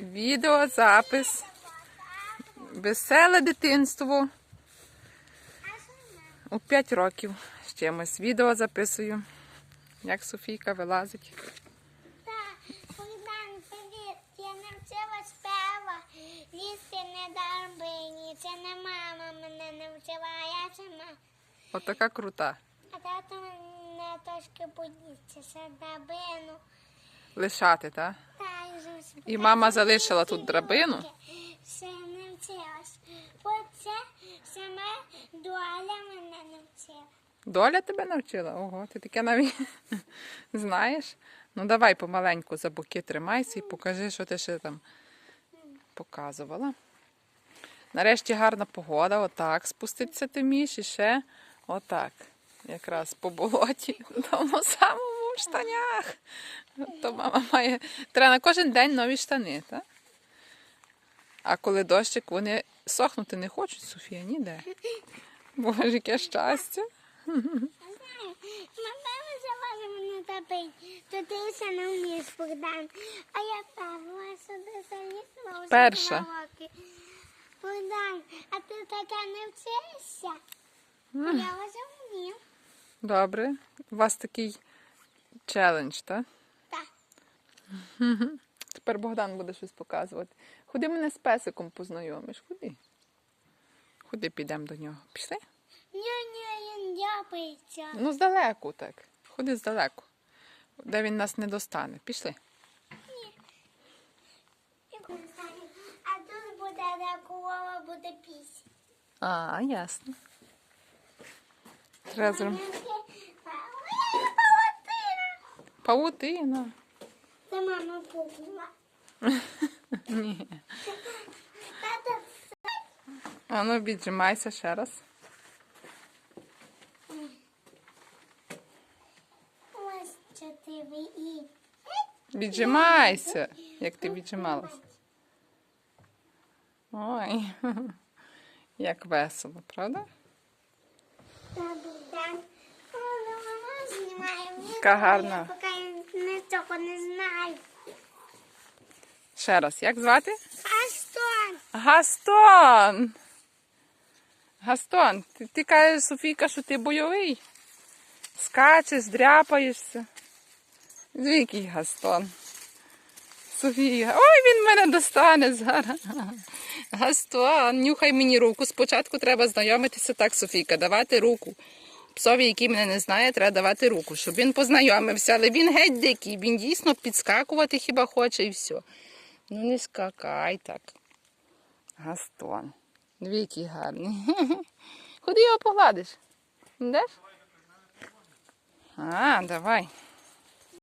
Відеозапис. Веселе дитинство. У 5 років з чимось. Відео записую. Як Софійка вилазить. Так. Я навчила спева. Лізти не дарбині. Це не мама мене навчила, а я сама. Отака крута. А тато мене трошки боїться за драбину. Лишати, так? Та, й зовсім. І мама залишила тут драбину? Ще не вчилась. Бо саме доля мене навчила. Доля тебе навчила? Ого, ти таке навіть знаєш. Ну давай помаленьку за боки тримайся і покажи, що ти ще там показувала. Нарешті гарна погода, отак спуститься ти міш і ще отак. Якраз по болоті, тому самому штанях. То мама має. Треба на кожен день нові штани, так? А коли дощик, вони сохнути не хочуть, Софія, ніде. Боже, яке щастя. Мама завали мене топить. То ти все не вмієш, Богдан. А я перша сюди залізла вже Перша. два роки. Богдан, а ти таке не вчишся? Я вже вмів. Добре. У вас такий челендж, так? Так. Тепер Богдан буде щось показувати. Ходи мене з песиком познайомиш. Ходи. Ходи, підемо до нього. Пішли? Ні, ні, він дяпається. Ну, здалеку так. Ходи здалеку. Де він нас не достане. Пішли. А тут буде де корова, буде пісь. А, ясно. Треба зроб... Павутина. Це мама пукнула. Ні. А ну, віджимайся ще раз. ось чотири і. Віджимайся, як ти віджималась. Ой, як весело, правда? Знімає відео, Яка гарна. Я поки нічого не знаю. Ще раз, як звати? Що? Гастон! Гастон, ти, ти кажеш, Софійка, що ти бойовий? Скачеш, дряпаєшся. Який Гастон. Софія. Ой, він мене достане зараз. Гастон, нюхай мені руку. Спочатку треба знайомитися так, Софійка, давати руку. Псові, який мене не знає, треба давати руку, щоб він познайомився. Але він геть дикий, він дійсно підскакувати хіба хоче і все. Ну не скакай так. Гастон. Дві який гарний. Куди його погладиш. Йдеш? А, давай.